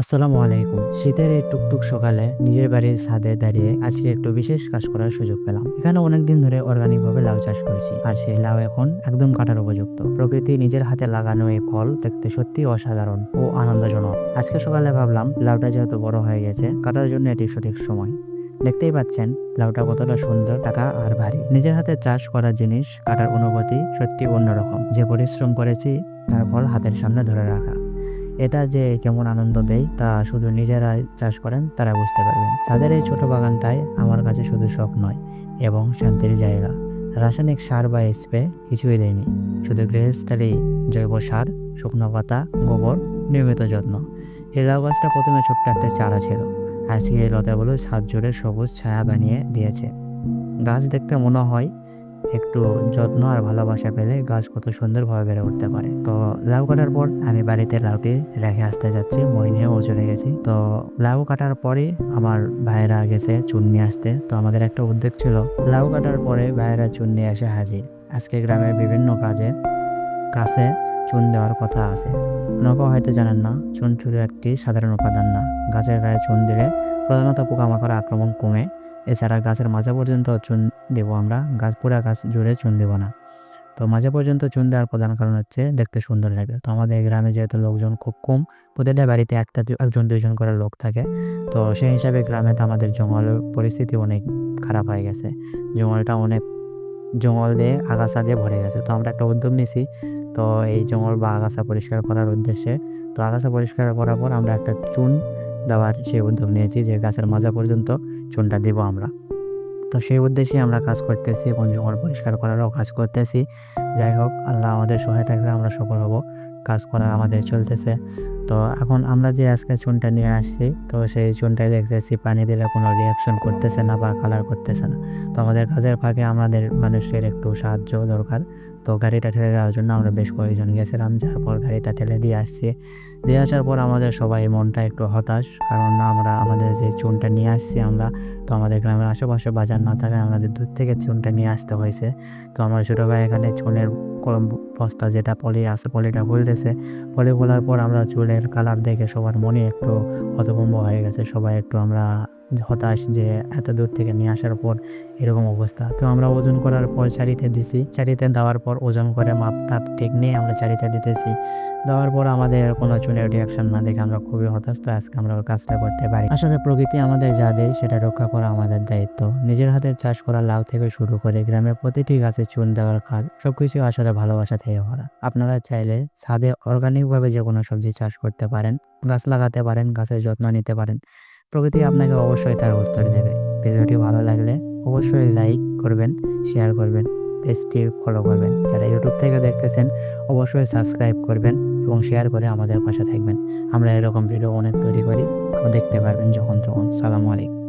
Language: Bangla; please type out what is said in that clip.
আসসালামু আলাইকুম। শীতের এই টুকটুক সকালে নিজের বাড়ির ছাদে দাঁড়িয়ে আজকে একটু বিশেষ কাজ করার সুযোগ পেলাম। এখানে অনেকদিন ধরে অর্গানিক ভাবে লাউ চাষ করেছি, আর সেই লাউ এখন একদম কাটার উপযুক্ত। প্রকৃতি নিজের হাতে লাগানো এই ফল দেখতে সত্যি অসাধারণ ও আনন্দজনক। আজকে সকালে ভাবলাম, লাউটা যেহেতু বড় হয়ে গেছে, কাটার জন্য এটি সঠিক সময়। দেখতেই পাচ্ছেন, লাউটা কতটা সুন্দর, টাকা আর ভারী। নিজের হাতে চাষ করা জিনিস কাটার অনুভূতি সত্যি অন্যরকম। যে পরিশ্রম করেছি, তার ফল হাতের সামনে ধরে রাখা। এটা যে কেমন আনন্দ দেয়, তা শুধু নিজেরা চাষ করেন, তারা বুঝতে পারবেন। ছাদের এই ছোট বাগানটাই আমার কাছে শুধু শখ নয়, এবং শান্তির জায়গা। রাসায়নিক সার বা স্প্রে কিছুই দেয়নি। শুধু গৃহস্থলী জৈব সার, শুকনো পাতা, গোবর, নিয়মিত যত্ন। এই লাউ গাছটা প্রথমে ছোট্ট একটা চারা ছিল। আজকে এই লতাগুলো ছাদ জুড়ে সবুজ ছায়া বানিয়ে দিয়েছে। গাছ দেখতে মনে হয় একটু যত্ন আর ভালোবাসা পেলে গাছ কত সুন্দরভাবে বেড়ে উঠতে পারে। তো লাউ কাটার পর আমি বাড়িতে লাউটি রেখে আসতে যাচ্ছি মই নিয়েও চলে গেছি। তো লাউ কাটার পরে আমার ভাইয়েরা গেছে চুন নিয়ে আসতে। তো আমাদের একটা উদ্যোগ ছিল, লাউ কাটার পরে ভাইয়েরা চুন নিয়ে এসে হাজির। আজকে গ্রামের বিভিন্ন কাজে, কাছে চুন দেওয়ার কথা আছে। অনেকেও হয়তো জানেন না, চুন চুরি একটি সাধারণ উপাদান না। গাছের গায়ে চুন দিলে প্রধানত পোকামাকড় আক্রমণ কমে। এছাড়া গাছের মাঝা পর্যন্ত চুন দেব আমরা। গাছ, পুরা গাছ জুড়ে চুন দেব না। তো মাঝে পর্যন্ত চুন দেওয়ার প্রধান কারণ হচ্ছে দেখতে সুন্দর লাগে। তো আমাদের গ্রামে যেহেতু লোকজন খুব কম, প্রতিটা বাড়িতে একটা একজন, দুইজন করে লোক থাকে। তো সেই হিসাবে গ্রামে তো আমাদের জঙ্গলের পরিস্থিতি অনেক খারাপ হয়ে গেছে। জঙ্গলটা অনেক, জঙ্গল দিয়ে আগাছা দিয়ে ভরে গেছে। তো আমরা একটা উদ্যোগ নিয়েছি তো এই জঙ্গল বা আগাছা পরিষ্কার করার উদ্দেশ্যে, তো আগাছা পরিষ্কার করার পর আমরা একটা চুন দেওয়ার সেই উদ্যোগ নিয়েছি যে গাছের মাজা পর্যন্ত চুনটা দেবো আমরা। তো সেই উদ্দেশ্যে আমরা কাজ করতেছি এবং জঙ্গল পরিষ্কার করারও কাজ করতেছি। যাই হোক, আল্লাহ আমাদের সহায় থাকলে আমরা সফল হব। কাজ করা আমাদের চলতেছে। তো এখন আমরা যে আজকে চুনটা নিয়ে আসছি, তো সেই চুনটাই দেখতেছি পানি দিলে কোনো রিয়াকশন করতেছে না বা কালার করতেছে না। তো আমাদের কাজের ফাঁকে আমাদের মানুষের একটু সাহায্য দরকার। তো গাড়িটা ঠেলে দেওয়ার জন্য আমরা বেশ কয়েকজন গেছিলাম, যার পর গাড়িটা ঠেলে দিয়ে আসছি। দিয়ে আসার পর আমাদের সবাই মনটা একটু হতাশ, কারণ আমরা আমাদের যে চুনটা নিয়ে আসছি আমরা, তো আমাদের গ্রামের আশেপাশে বাজার না থাকায় আমাদের দূর থেকে চুনটা নিয়ে আসতে হয়েছে। তো আমার ছোটো ভাই এখানে চুনের বস্তা যেটা পলি আছে, পলিটা খুলতেছে পলি খোলার পর আমরা চুলের কালার দেখে সবার মনে একটু হতভম্ব হয়ে গেছে সবাই একটু আমরা হতাশ যে এত দূর থেকে নিয়ে আসার পর এরকম অবস্থা। তো আমরা ওজন করার পর চারিতে দিছি। চারিতে দেওয়ার পর ওজন করে মাপ টাপ ঠিক নিয়ে আমরা চারিতে দিতেছি। দেওয়ার পর আমাদের কোনো চুনের রিয়াকশন না দেখে আমরা খুবই হতাশ। তো আজকে আমরা ওই কাজটা করতে পারি। আসলে প্রকৃতি আমাদের যা দেয় সেটা রক্ষা করা আমাদের দায়িত্ব। নিজের হাতে চাষ করা লাউ থেকে শুরু করে গ্রামের প্রতিটি গাছে চুন দেওয়ার কাজ সবকিছু আসলে ভালোবাসা থেকে করা আপনারা চাইলে ছাদে অর্গানিকভাবে যে কোনো সবজি চাষ করতে পারেন, গাছ লাগাতে পারেন, গাছের যত্ন নিতে পারেন। প্রকৃতি আপনাকে অবশ্যই তার উত্তর দেবে। ভিডিওটি ভালো লাগলে অবশ্যই লাইক করবেন শেয়ার করবেন, পেজটি ফলো করবেন। যারা ইউটিউব থেকে দেখতেছেন, অবশ্যই সাবস্ক্রাইব করবেন এবং শেয়ার করে আমাদের পাশে থাকবেন। আমরা এরকম ভিডিও অনেক তৈরি করি দেখতে পারবেন যখন তখন। সালামু আলাইকুম।